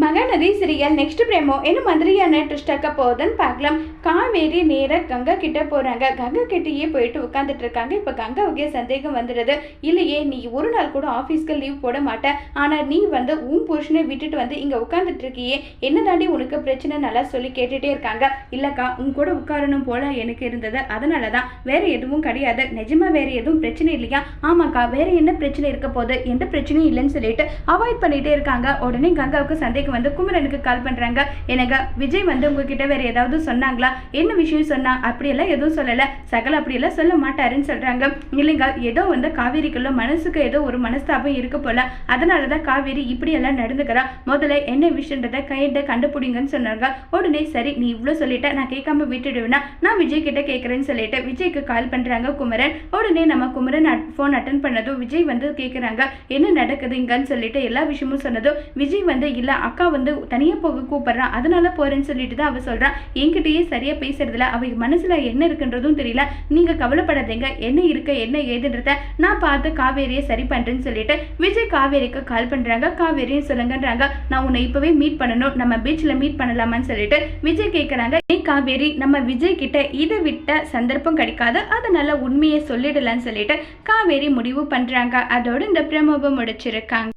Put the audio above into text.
Mahanadi serial next பிரேமோ என்ன மாதிரியான twist ஆக்க போகுதுன்னு பார்க்கலாம். காவேரி நேராக கங்கா கிட்ட போகிறாங்க கங்கா கிட்டேயே போயிட்டு உட்காந்துட்டு இருக்காங்க. இப்போ கங்காவுக்கே சந்தேகம் வந்துடுது. இல்லையே நீ ஒரு நாள் கூட ஆஃபீஸ்க்கு லீவ் போட மாட்டேன் ஆனால் நீ வந்து உன் புருஷனை விட்டுட்டு வந்து இங்கே உட்காந்துட்டு இருக்கியே. என்ன தாண்டி உனக்கு பிரச்சனை நல்லா சொல்லி கேட்டுகிட்டே இருக்காங்க? இல்லைக்கா உன் கூட உட்காரணும் போல எனக்கு இருந்தது. அதனால தான் வேறு எதுவும் கிடையாது. நிஜமாக வேறு எதுவும் பிரச்சனை இல்லையா? ஆமாக்கா வேறு என்ன பிரச்சனை இருக்க போகுது? எந்த பிரச்சனையும் இல்லைன்னு சொல்லிட்டு அவாய்ட் பண்ணிகிட்டே இருக்காங்க. உடனே கங்காவுக்கு சந்தேகம் வந்து குமரனுக்கு கால் பண்றாங்க. எனக்கு விஜய் வந்து உங்ககிட்ட வேற ஏதாவது சொன்னாங்களா? என்ன விஷயம் சொன்னா? அப்படியெல்லாம் எதுவும் சொல்லல. சகல அப்படியெல்லாம் சொல்ல மாட்டாருன்னு சொல்றாங்க. இல்லைங்க ஏதோ வந்து காவேரிக்குள்ள மனசுக்கு ஏதோ ஒரு மனஸ்தாபம் இருக்கு போல. அதனாலதான் காவேரி இப்படியெல்லாம் நடந்துக்கிறா. முதல்ல என்ன விஷயன்றத கையிட்ட கண்டுபிடிங்கன்னு சொன்னாங்க. உடனே சரி நீ இவ்வளோ சொல்லிட்ட நான் கேட்காம விட்டுடுவேன்னா நான் விஜய் கிட்ட கேட்குறேன்னு சொல்லிட்டு விஜய்க்கு கால் பண்றாங்க குமரன். உடனே நம்ம குமரன் ஃபோன் அட்டன் பண்ணதும் விஜய் வந்து கேட்குறாங்க என்ன நடக்குது இங்கன்னு சொல்லிட்டு எல்லா விஷயமும் சொன்னதும் விஜய் வந்து இல்லை அக்கா வந்து தனியாக போக கூப்பிடுறான் அதனால போறேன்னு சொல்லிட்டு தான் அவ சொல்றான் என்கிட்டயே சரியா பேசுறதில்ல. அவள் மனசுல என்ன இருக்குன்றதும் தெரியல. நீங்க கவலைப்படாதீங்க. என்ன இருக்க என்ன ஏதுன்றத நான் பார்த்து காவேரியை சரி பண்றேன்னு சொல்லிட்டு விஜய் காவேரிக்கு கால் பண்றாங்க. காவேரியும் சொல்லுங்கன்றாங்க. நான் உன்னை இப்பவே மீட் பண்ணணும். நம்ம பீச்ல மீட் பண்ணலாமான்னு சொல்லிட்டு விஜய் கேட்குறாங்க ஏ காவேரி நம்ம விஜய் கிட்ட இதை விட்ட சந்தர்ப்பம் கிடைக்காது. அதனால உண்மையை சொல்லிடலாம்னு சொல்லிட்டு காவேரி முடிவு பண்றாங்க. அதோட இந்த பிரமோபம் முடிச்சிருக்காங்க.